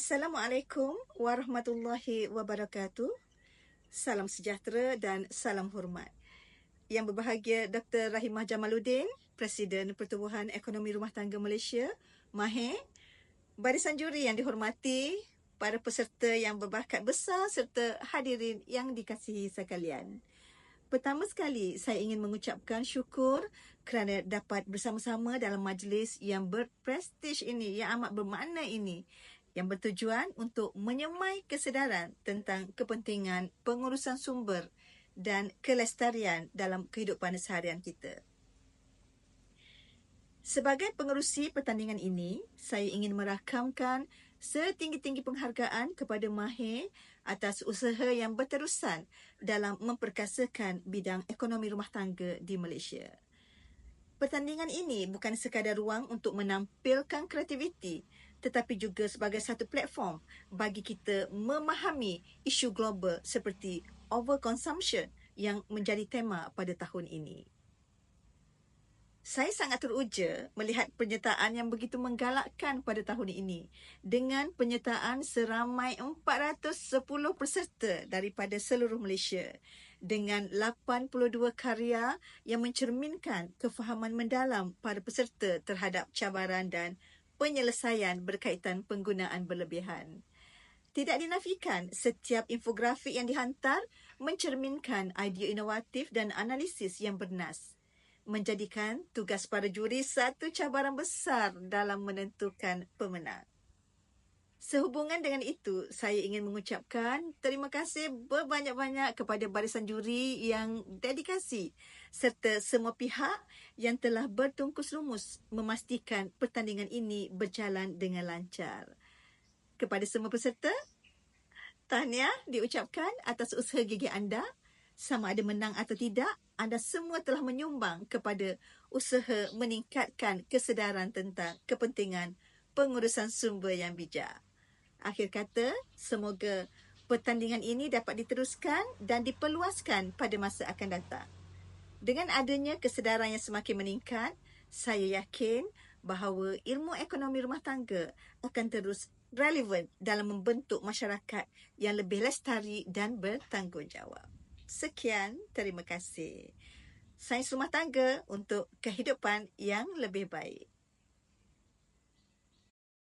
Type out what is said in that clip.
Assalamualaikum warahmatullahi wabarakatuh. Salam sejahtera dan salam hormat. Yang berbahagia Dr. Rahimah Jamaluddin, Presiden Pertubuhan Ekonomi Rumah Tangga Malaysia, Mahir, barisan juri yang dihormati, para peserta yang berbakat besar serta hadirin yang dikasihi sekalian. Pertama sekali, saya ingin mengucapkan syukur kerana dapat bersama-sama dalam majlis yang berprestij ini, yang amat bermakna ini yang bertujuan untuk menyemai kesedaran tentang kepentingan pengurusan sumber dan kelestarian dalam kehidupan seharian kita. Sebagai pengerusi pertandingan ini, saya ingin merakamkan setinggi-tinggi penghargaan kepada Mahir atas usaha yang berterusan dalam memperkasakan bidang ekonomi rumah tangga di Malaysia. Pertandingan ini bukan sekadar ruang untuk menampilkan kreativiti tetapi juga sebagai satu platform bagi kita memahami isu global seperti overconsumption yang menjadi tema pada tahun ini. Saya sangat teruja melihat penyertaan yang begitu menggalakkan pada tahun ini dengan penyertaan seramai 410 peserta daripada seluruh Malaysia dengan 82 karya yang mencerminkan kefahaman mendalam para peserta terhadap cabaran dan penyelesaian berkaitan penggunaan berlebihan. Tidak dinafikan setiap infografik yang dihantar mencerminkan idea inovatif dan analisis yang bernas. Menjadikan tugas para juri satu cabaran besar dalam menentukan pemenang. Sehubungan dengan itu, saya ingin mengucapkan terima kasih berbanyak-banyak kepada barisan juri yang dedikasi serta semua pihak yang telah bertungkus lumus memastikan pertandingan ini berjalan dengan lancar. Kepada semua peserta, tahniah diucapkan atas usaha gigi anda. Sama ada menang atau tidak, anda semua telah menyumbang kepada usaha meningkatkan kesedaran tentang kepentingan pengurusan sumber yang bijak. Akhir kata, semoga pertandingan ini dapat diteruskan dan diperluaskan pada masa akan datang. Dengan adanya kesedaran yang semakin meningkat, saya yakin bahawa ilmu ekonomi rumah tangga akan terus relevan dalam membentuk masyarakat yang lebih lestari dan bertanggungjawab. Sekian, terima kasih. Sains rumah tangga untuk kehidupan yang lebih baik.